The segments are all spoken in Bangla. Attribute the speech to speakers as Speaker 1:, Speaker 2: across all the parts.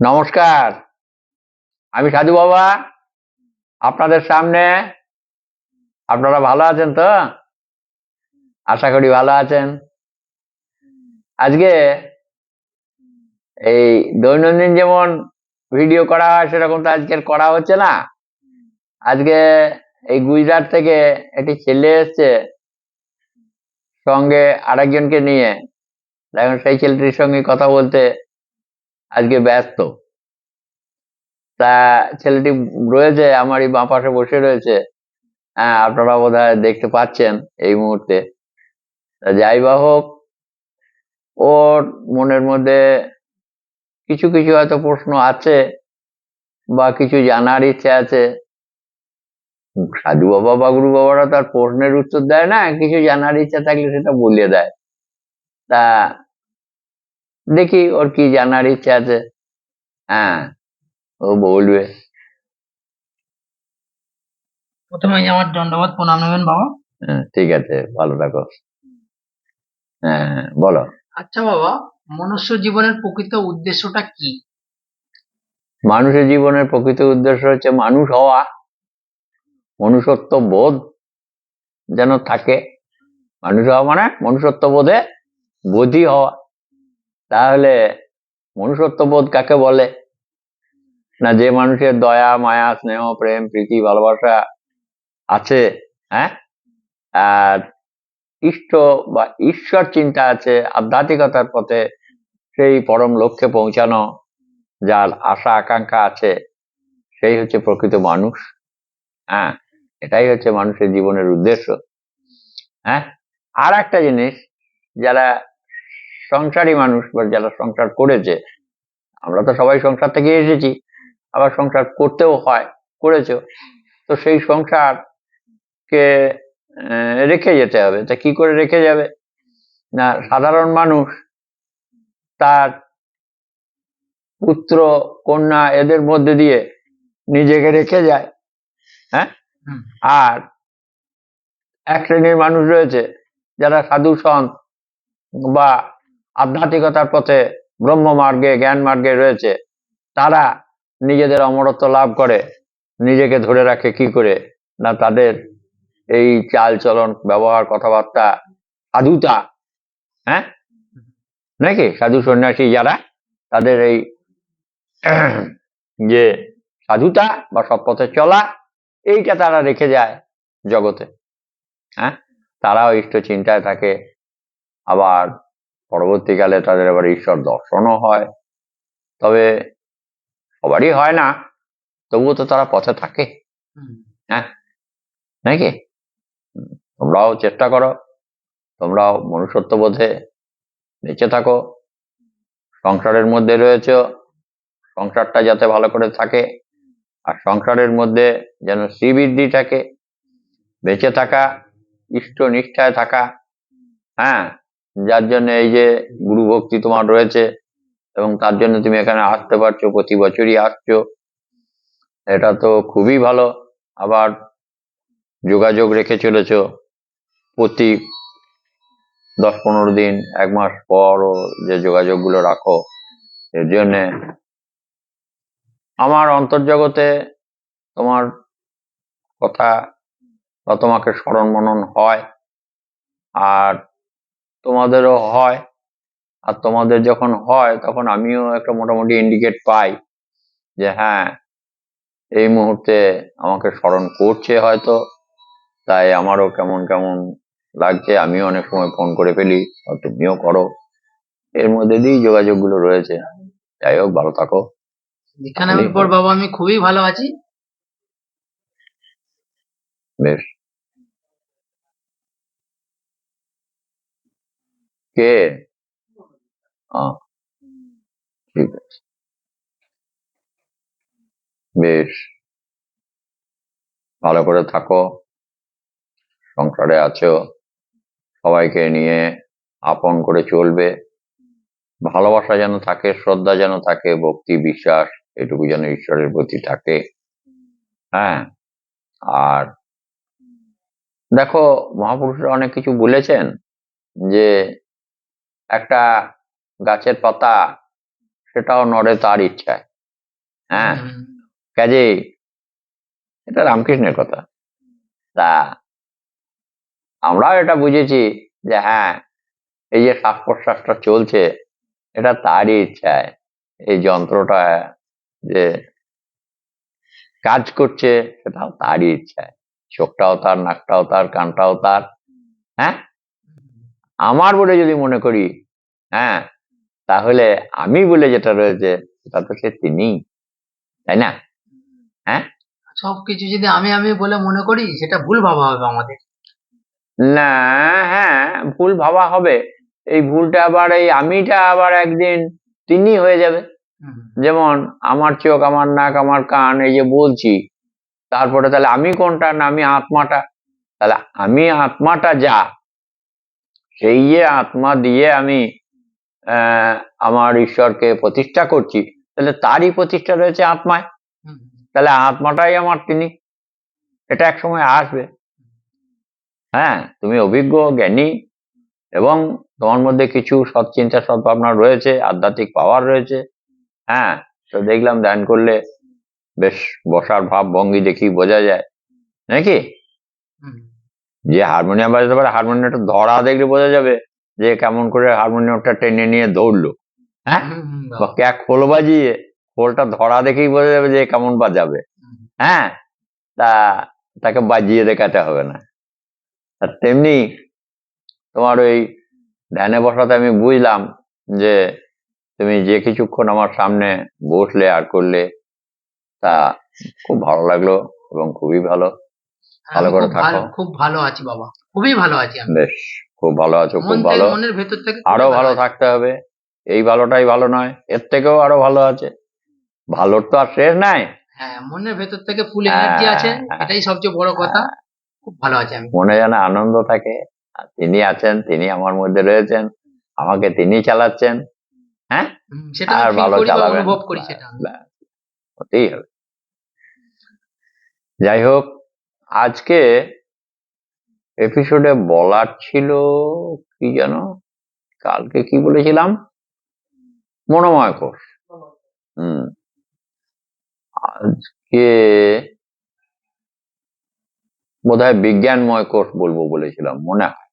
Speaker 1: নমস্কার। আমি সাধু বাবা। আপনাদের সামনে। আপনারা ভালো আছেন তো? আশা করি ভালো আছেন। আজকে এই দৈনন্দিন যেমন ভিডিও করা হয়, সেরকম তো আজকের করা হচ্ছে না। আজকে এই গুজরাট থেকে একটি ছেলে এসছে। সঙ্গে আরেকজনকে নিয়ে। এখন সেই ছেলেটির সঙ্গে কথা বলতে আজকে ব্যস্ত। তা ছেলেটি রয়েছে, আমারই বাঁ পাশে বসে রয়েছে। হ্যাঁ আপনারা বোধ দেখতে পাচ্ছেন এই মুহূর্তে। যাই বা হোক, ওর মনের মধ্যে কিছু কিছু হয়তো প্রশ্ন আছে বা কিছু জানার ইচ্ছে আছে। সাধু বাবা বা গুরু বাবারা তার প্রশ্নের উত্তর দেয় না, কিছু জানার ইচ্ছা থাকলে সেটা বলে দেয়। তা দেখি ওর কি জানার ইচ্ছা আছে। হ্যাঁ ও বলবে।
Speaker 2: প্রথমে আমার দণ্ডবাদ প্রণাম নেবেন বাবা।
Speaker 1: হ্যাঁ, ঠিক আছে ভালো থাকো। হ্যাঁ হ্যাঁ, বলো।
Speaker 2: আচ্ছা বাবা মনুষ্য জীবনের প্রকৃত উদ্দেশ্যটা কি?
Speaker 1: মানুষের জীবনের প্রকৃত উদ্দেশ্য হচ্ছে মানুষ হওয়া মনুষ্যত্ব বোধ যেন থাকে। মানুষ হওয়া মানে মনুষ্যত্ব বোধে বোধই হওয়া। তাহলে মনুষ্যত্ব বোধ কাকে বলে? না যে মানুষের দয়া, মায়া, স্নেহ, প্রেম, প্রীতি, ভালোবাসা আছে হ্যাঁ? আর ইষ্ট বা ঈশ্বর চিন্তা আছে, আধ্যাত্মিকতার পথে সেই পরম লক্ষ্যে পৌঁছানো, যার আশা, আকাঙ্ক্ষা আছে, সেই হচ্ছে প্রকৃত মানুষ হ্যাঁ? এটাই হচ্ছে মানুষের জীবনের উদ্দেশ্য হ্যাঁ? আর একটা জিনিস, যারা সংসারী মানুষ বা যারা সংসার করেছে আমরা তো সবাই সংসার থেকে এসেছি আবার সংসার করতেও হয় করেছ তো সেই সংসারকে রেখে যেতে হবে। তা কি করে রেখে যাবে? না সাধারণ মানুষ তার পুত্র কন্যা এদের মধ্যে দিয়ে নিজেকে রেখে যায় হ্যাঁ? আর এক শ্রেণির মানুষ রয়েছে যারা সাধু সন্ত বা আধ্যাত্মিকতার পথে ব্রহ্ম মার্গে জ্ঞান মার্গে রয়েছে, তারা নিজেদের অমরত্ব লাভ করে, নিজেকে ধরে রাখে কি করে? না তাদের এই চাল চলন ব্যবহার, কথাবার্তা, সাধুতা হ্যাঁ? নাকি? সাধু সন্ন্যাসী যারা, তাদের এই যে সাধুতা বা সৎপথে চলা, এইটা তারা রেখে যায় জগতে হ্যাঁ? তারাও ইষ্ট চিন্তায় থাকে, আবার পরবর্তীকালে তাদের আবার ঈশ্বর দর্শনও হয়। তবে সবারই হয় না তবুও তো তারা পথে থাকে।
Speaker 2: হ্যাঁ?
Speaker 1: নাকি তোমরাও চেষ্টা করো তোমরাও মনুষ্যত্ব বোধে বেঁচে থাকো সংসারের মধ্যে রয়েছে সংসারটা যাতে ভালো করে থাকে আর সংসারের মধ্যে যেন শ্রীবৃদ্ধি থাকে বেঁচে থাকা ইষ্ট নিষ্ঠায় থাকা হ্যাঁ? যার জন্য এই যে গুরু ভক্তি তোমার রয়েছে এবং তার জন্য তুমি এখানে আসতে পারছ, প্রতি বছরই আসছো, এটা তো খুবই ভালো। আবার যোগাযোগ রেখে চলেছ প্রতি দশ পনেরো দিন, এক মাস পরও যে যোগাযোগগুলো রাখো, এর জন্যে আমার অন্তর্জগতে তোমার কথা বা তোমাকে স্মরণ মনন হয়। আর তোমাদেরও হয়। আর তোমাদের যখন হয় তখন আমিও একটা মোটামুটি ইন্ডিকেট পাই যে হ্যাঁ এই মুহূর্তে আমাকে স্মরণ করছে হয়তো। তাই আমারও কেমন কেমন লাগছে আমিও অনেক সময় ফোন করে ফেলি তুমিও করো। এর মধ্যে দিয়েই যোগাযোগগুলো রয়েছে। যাই হোক ভালো থাকো।
Speaker 2: বাবা আমি খুবই ভালো আছি।
Speaker 1: বেশ। কে? ঠিক আছে। বেশ। ভালো করে থাকো। সংসারে আছো। সবাইকে নিয়ে আপন করে চলবে। ভালোবাসা যেন থাকে, শ্রদ্ধা যেন থাকে, ভক্তি, বিশ্বাস, এটুকু যেন ঈশ্বরের প্রতি থাকে। হ্যাঁ? আর দেখো, মহাপুরুষরা অনেক কিছু বলেছেন যে একটা গাছের পাতা সেটাও নড়ে তার ইচ্ছায়। হ্যাঁ? কাজেই এটা রামকৃষ্ণের কথা। তা আমরাও এটা বুঝেছি যে হ্যাঁ এই যে শ্বাস প্রশ্বাসটা চলছে এটা তারই ইচ্ছায়। এই যন্ত্রটা যে কাজ করছে সেটাও তারই ইচ্ছায়। চোখটাও তার নাকটাও তার কানটাও তার। হ্যাঁ? আমার বলে যদি মনে করি হ্যাঁ তাহলে আমি বলে যেটা রয়েছে সেটা তো সে তিনি তাই না? হ্যাঁ?
Speaker 2: সবকিছু যদি আমি আমি বলে মনে করি সেটা ভুল ভাবা হবে আমাদের।
Speaker 1: না হ্যাঁ ভুল ভাবা হবে। এই ভুলটা আবার এই আমিটা আবার একদিন তিনি হয়ে যাবে। যেমন আমার চোখ আমার নাক আমার কান এই যে বলছি তারপরে তাহলে আমি কোনটা না আমি আত্মাটা? তাহলে আমি আত্মাটা যা সেই যে আত্মা দিয়ে আমি আমার ঈশ্বরকে প্রতিষ্ঠা করছি। তাহলে তারই প্রতিষ্ঠা রয়েছে আত্মায়। তাহলে আত্মাটাই আমার তিনি। এটা এক সময় আসবে। হ্যাঁ তুমি অভিজ্ঞ জ্ঞানী এবং তোমার মধ্যে কিছু সৎ চিন্তা সৎ ভাবনা রয়েছে আধ্যাত্মিক পাওয়ার রয়েছে। হ্যাঁ তো দেখলাম ধ্যান করলে বেশ বসার ভাব ভঙ্গি দেখি বোঝা যায়। নাকি? যে হারমোনিয়াম বাজাতে পারে হারমোনিয়ামটা ধরা দেখলে বোঝা যাবে যে কেমন করে হারমোনিয়ামটা টেনে নিয়ে দৌড়লো। হ্যাঁ? বা ক্যাক খোল বাজিয়ে খোলটা ধরা দেখেই বোঝা যাবে যে কেমন বাজাবে। হ্যাঁ? তা তাকে বাজিয়ে দেখাতে হবে না। আর তেমনি তোমার ওই ধ্যানে বসাতে আমি বুঝলাম যে তুমি যে কিছুক্ষণ আমার সামনে বসলে আর করলে তা খুব ভালো লাগল এবং খুবই ভালো। ভালো করে থাকো।
Speaker 2: খুব ভালো আছি বাবা খুবই ভালো আছি আমি।
Speaker 1: বেশ খুব ভালো আছো খুব ভালো।
Speaker 2: মনের ভেতর থেকে আরও
Speaker 1: ভালো থাকতে হবে এই ভালোটাই ভালো নয় এর থেকেও আরও ভালো আছে। ভালোর তো আর শেষ নাই।
Speaker 2: হ্যাঁ মনের ভেতর থেকে ফুল
Speaker 1: হ্যাঁ,
Speaker 2: এনার্জি আছে
Speaker 1: হ্যাঁ।
Speaker 2: এটাই সবচেয়ে বড় কথা। খুব ভালো আছি আমি।
Speaker 1: মনে যেন আনন্দ থাকে তিনি আছেন তিনি আমার মধ্যে রয়েছেন আমাকে তিনি চালাচ্ছেন হ্যাঁ?
Speaker 2: সেটা
Speaker 1: আর ভালো চালাবেন।
Speaker 2: অনুভব করি সেটা।
Speaker 1: হবে। যাই হোক আজকে এপিসোডে বলার ছিল কি যেন? কালকে কি বলেছিলাম? মনোময় কোষ হুম। আজকে বোধহয় বিজ্ঞানময় কোষ বলব বলেছিলাম, মনে হয়।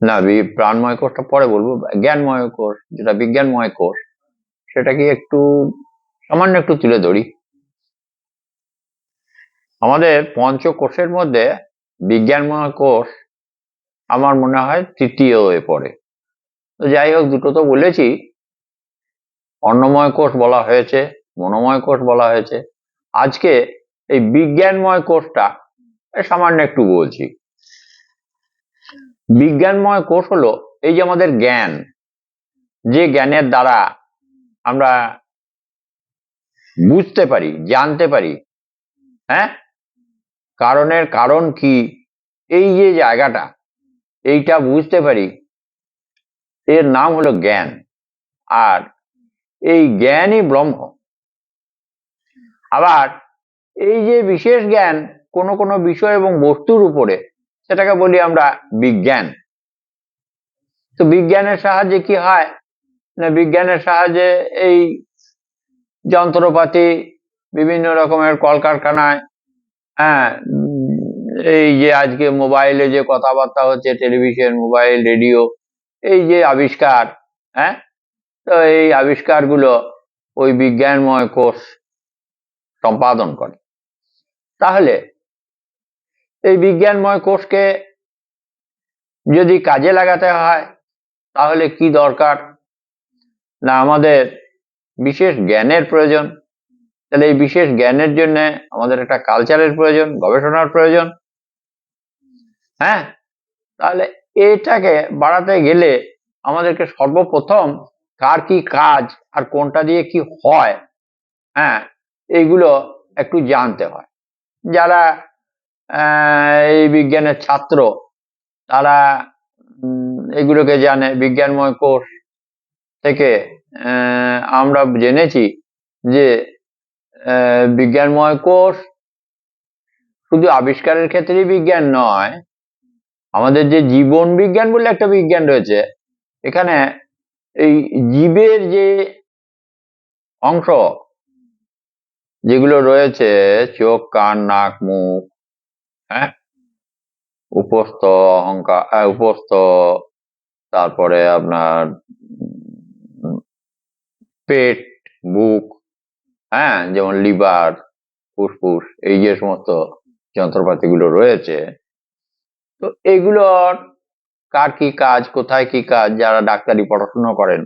Speaker 1: না প্রাণময় কোষটা পরে বলব। জ্ঞানময় কোষ, যেটা বিজ্ঞানময় কোষ, সেটা কি একটু সামান্য একটু তুলে ধরি। আমাদের পঞ্চকোষের মধ্যে বিজ্ঞানময় কোষ আমার মনে হয় তৃতীয় হয়ে পড়ে। তো যাই হোক, দুটো তো বলেছি। অন্নময় কোষ বলা হয়েছে, মনোময় কোষ বলা হয়েছে। আজকে এই বিজ্ঞানময় কোষটা সামান্য একটু বলছি। বিজ্ঞানময় কোষ হলো এই যে আমাদের জ্ঞান, যে জ্ঞানের দ্বারা আমরা বুঝতে পারি, জানতে পারি। হ্যাঁ? কারণের কারণ কি? এই যে জায়গাটা, এইটা বুঝতে পারি। এর নাম হলো জ্ঞান। আর এই জ্ঞানই ব্রহ্ম। আবার এই যে বিশেষ জ্ঞান, কোনো কোনো বিষয় এবং বস্তুর উপরে, সেটাকে বলি আমরা বিজ্ঞান। তো বিজ্ঞানের সাহায্যে কি হয়? না, বিজ্ঞানের সাহায্যে এই যন্ত্রপাতি, বিভিন্ন রকমের কলকারখানায় হ্যাঁ এই যে আজকে মোবাইলে যে কথাবার্তা হচ্ছে, টেলিভিশন, মোবাইল, রেডিও, এই যে আবিষ্কার হ্যাঁ তো এই আবিষ্কারগুলো ওই বিজ্ঞানময় কোষ সম্পাদন করে। তাহলে এই বিজ্ঞানময় কোষকে যদি কাজে লাগাতে হয়, তাহলে কি দরকার? না আমাদের বিশেষ জ্ঞানের প্রয়োজন। তাহলে এই বিশেষ জ্ঞানের জন্য আমাদের একটা কালচারের প্রয়োজন, গবেষণার প্রয়োজন। হ্যাঁ? তাহলে এটাকে বাড়াতে গেলে আমাদেরকে সর্বপ্রথম কার কি কাজ আর কোনটা দিয়ে কি হয় হ্যাঁ এইগুলো একটু জানতে হয়। যারা এই বিজ্ঞানের ছাত্র, তারা এগুলোকে জানে, বিজ্ঞানময় কোর্স থেকে আমরা জেনেছি যে বিজ্ঞানময় কোষ শুধু আবিষ্কারের ক্ষেত্রেই বিজ্ঞান নয়, আমাদের যে জীবন বিজ্ঞান বলে একটা বিজ্ঞান রয়েছে, এখানে এই জীবের যে অংশ, যেগুলো রয়েছে, চোখ, কান, নাক, মুখ হ্যাঁ? উপস্থ, অহংকার উপস্থ, তারপরে আপনার পেট, বুক হ্যাঁ যেমন লিভার, ফুসফুস, এই যে সমস্ত যন্ত্রপাতিগুলো রয়েছে। তো এগুলোর কার কি কাজ, কোথায় কি কাজ, যারা ডাক্তারি পড়াশোনা করেন,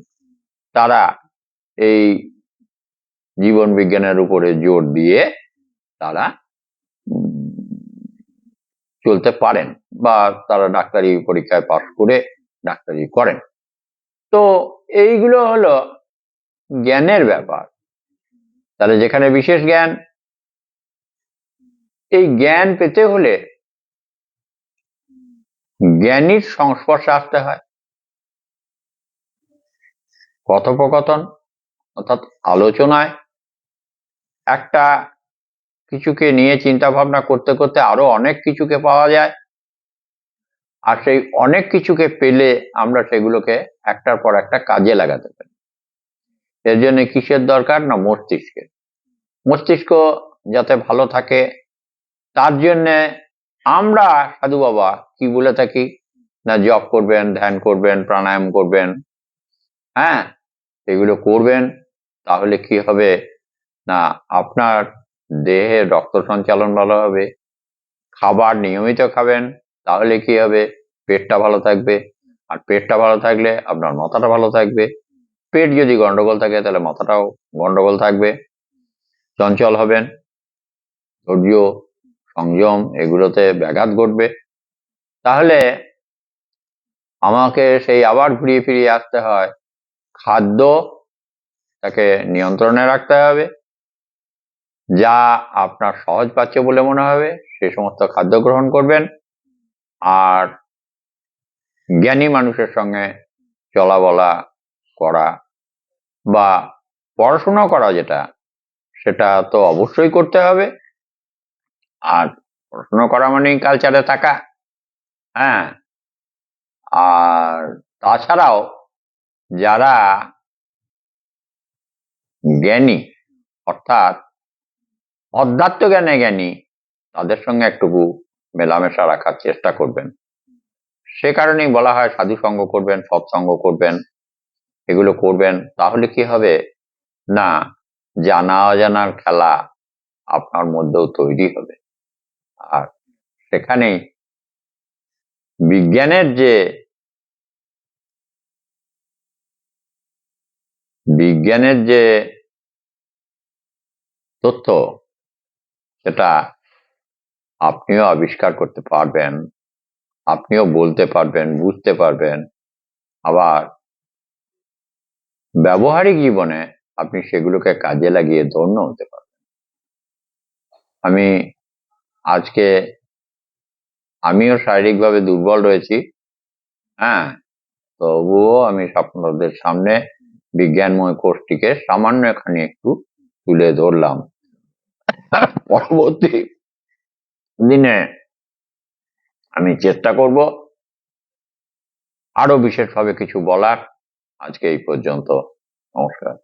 Speaker 1: তারা এই জীবন বিজ্ঞানের উপরে জোর দিয়ে তারা চলতে পারেন বা তারা ডাক্তারি পরীক্ষায় পাশ করে ডাক্তারি করেন। তো এইগুলো হলো জ্ঞানের ব্যাপার। তাহলে যেখানে বিশেষ জ্ঞান, এই জ্ঞান পেতে হলে জ্ঞানীর সংস্পর্শে আসতে হয়। কথোপকথন অর্থাৎ আলোচনায় একটা কিছুকে নিয়ে চিন্তা ভাবনা করতে করতে আরও অনেক কিছুকে পাওয়া যায়। আর সেই অনেক কিছুকে পেলে আমরা সেগুলোকে একটার পর একটা কাজে লাগাতে পারি। এর জন্য কিসের দরকার? না, মস্তিষ্কের। মস্তিষ্ক যাতে ভালো থাকে, তার জন্যে আমরা সাধু বাবা কি বলে থাকি? না, জপ করবেন, ধ্যান করবেন, প্রাণায়াম করবেন। হ্যাঁ এগুলো করবেন, তাহলে কি হবে? না, আপনার দেহে রক্ত সঞ্চালন ভালো হবে, খাবার নিয়মিত খাবেন, তাহলে কি হবে? পেটটা ভালো থাকবে। আর পেটটা ভালো থাকলে আপনার মাথাটা ভালো থাকবে। পেট যদি গন্ডগোল থাকে, তাহলে মাথাটাও গন্ডগোল থাকবে। চঞ্চল হবেন। ধৈর্য, সংযম এগুলোতে ব্যাঘাত ঘটবে। তাহলে আমাকে সেই আবার ঘুরিয়ে ফিরিয়ে আসতে হয়। খাদ্য তাকে নিয়ন্ত্রণে রাখতে হবে। যা আপনার সহজ পাচ্ছে বলে মনে হবে, সে সমস্ত খাদ্য গ্রহণ করবেন। আর জ্ঞানী মানুষের সঙ্গে চলা বলা করা বা পড়াশোনা করা যেটা, সেটা তো অবশ্যই করতে হবে। আর পড়াশোনা করা মানেই কালচারে থাকা হ্যাঁ? আর তাছাড়াও যারা জ্ঞানী, অর্থাৎ অধ্যাত্ম জ্ঞানে জ্ঞানী, তাদের সঙ্গে একটুকু মেলামেশা রাখার চেষ্টা করবেন। সে কারণেই বলা হয় সাধু সঙ্গ করবেন, সৎসঙ্গ করবেন। এগুলো করবেন, তাহলে কি হবে? না, জানা অজানার খেলা আপনার মধ্যেও তৈরি হবে। আর সেখানেই বিজ্ঞানের যে বিজ্ঞানের যে তথ্য, সেটা আপনিও আবিষ্কার করতে পারবেন, আপনিও বলতে পারবেন, বুঝতে পারবেন। আবার ব্যবহারিক জীবনে আপনি সেগুলোকে কাজে লাগিয়ে ধন্য হতে পারবেন। আমি আজকে আমিও শারীরিকভাবে দুর্বল রয়েছি হ্যাঁ? তবুও আমি আপনাদের সামনে বিজ্ঞানময় কোর্সটিকে সামান্য এখানে একটু তুলে ধরলাম। পরবর্তী দিনে আমি চেষ্টা করব আরও বিশেষভাবে কিছু বলার। আজকে এই পর্যন্ত নমস্কার।